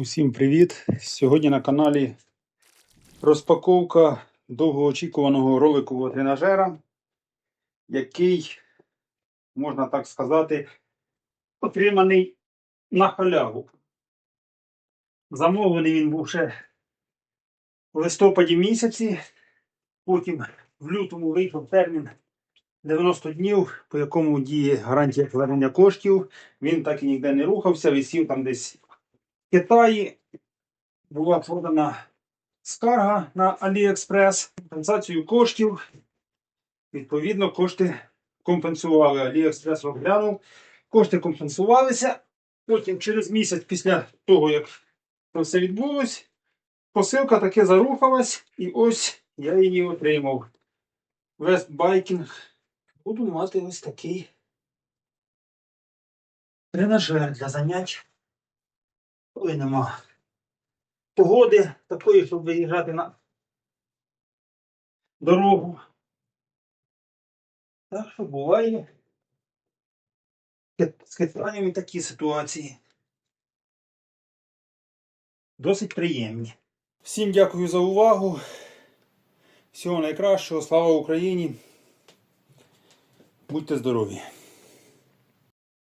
Усім привіт! Сьогодні на каналі розпаковка довгоочікуваного роликового тренажера, який, можна так сказати, отриманий на халяву. Замовлений він був ще в листопаді місяці, потім в лютому вийшов термін 90 днів, по якому діє гарантія повернення коштів. Він так і ніде не рухався, висів там десь Китаї. Була подана скарга на AliExpress, компенсацію коштів. Відповідно, кошти компенсували. AliExpress розглянув, кошти компенсувалися. Потім, через місяць після того, як це все відбулось, посилка таки зарухалась, і ось я її отримав. Biking. Буду мати ось такий тренажер для занять, коли нема погоди такої, щоб виїжджати на дорогу. Так що буває з Китаєм і такі ситуації. Досить приємні. Всім дякую за увагу. Всього найкращого. Слава Україні. Будьте здорові!